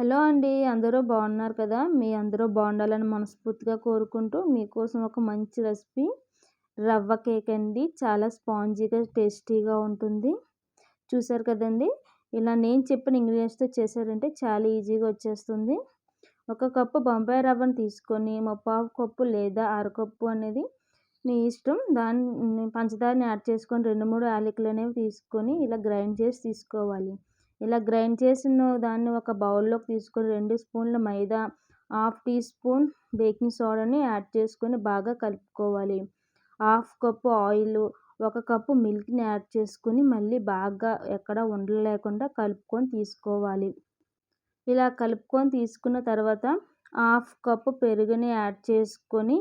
Hello అండి అందరూ బాగున్నారు కదా? మీ అందరూ బాగుండాలని మనస్ఫూర్తిగా కోరుకుంటూ మీకోసం ఒక మంచి రెసిపీ. రవ్వ కేక్ అండి చాలా స్పాంజీగా టేస్టీగా ఉంటుంది. చూసారు కదండి? ఇలా నేను చెప్పిన ఇంగ్రీడియంట్స్తో చేశారంటే చాలా ఈజీగా వచ్చేస్తుంది. ఒక కప్పు బొంబాయి రవ్వను తీసుకొని ముప్పావు కప్పు లేదా అరకప్పు అనేది మీ ఇష్టం. దాన్ని పంచదారని యాడ్ చేసుకొని రెండు మూడు యాలకులు అనేవి తీసుకొని ఇలా గ్రైండ్ చేసి తీసుకోవాలి. ఇలా గ్రైండ్ చేసిన దాన్ని ఒక బౌల్లోకి తీసుకొని రెండు స్పూన్ల మైదా హాఫ్ టీ స్పూన్ బేకింగ్ సోడాని యాడ్ చేసుకొని బాగా కలుపుకోవాలి. హాఫ్ కప్పు ఆయిల్ ఒక కప్పు మిల్క్ని యాడ్ చేసుకొని మళ్ళీ బాగా ఎక్కడ ఉండలు లేకుండా కలుపుకొని తీసుకోవాలి. ఇలా కలుపుకొని తీసుకున్న తర్వాత హాఫ్ కప్పు పెరుగుని యాడ్ చేసుకొని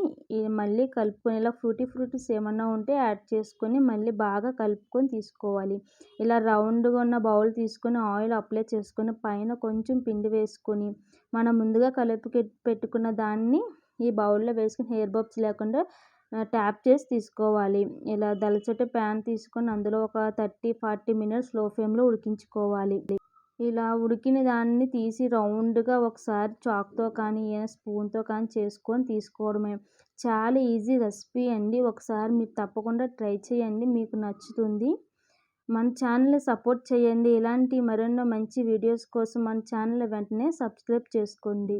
మళ్ళీ కలుపుకొని ఇలా ఫ్రూటీ ఫ్రూటీస్ ఏమన్నా ఉంటే యాడ్ చేసుకొని మళ్ళీ బాగా కలుపుకొని తీసుకోవాలి. ఇలా రౌండ్గా ఉన్న బౌల్ తీసుకొని ఆయిల్ అప్లై చేసుకొని పైన కొంచెం పిండి వేసుకొని మనం ముందుగా కలిపి పెట్టుకున్న దాన్ని ఈ బౌల్లో వేసుకుని హెయిర్ బబ్స్ లేకుండా ట్యాప్ చేసి తీసుకోవాలి. ఇలా దలచటి ప్యాన్ తీసుకొని అందులో ఒక థర్టీ ఫార్టీ మినిట్స్లో ఫ్లేమ్లో ఉడికించుకోవాలి. ఇలా ఉడికిన దాన్ని తీసి రౌండ్గా ఒకసారి చాక్తో కానీ స్పూన్తో కానీ చేసుకొని తీసుకోవడమే. చాలా ఈజీ రెసిపీ అండి. ఒకసారి మీరు తప్పకుండా ట్రై చేయండి. మీకు నచ్చుతుంది. మన ఛానల్ని సపోర్ట్ చేయండి. ఇలాంటి మరెన్నో మంచి వీడియోస్ కోసం మన ఛానల్ వెంటనే సబ్స్క్రైబ్ చేసుకోండి.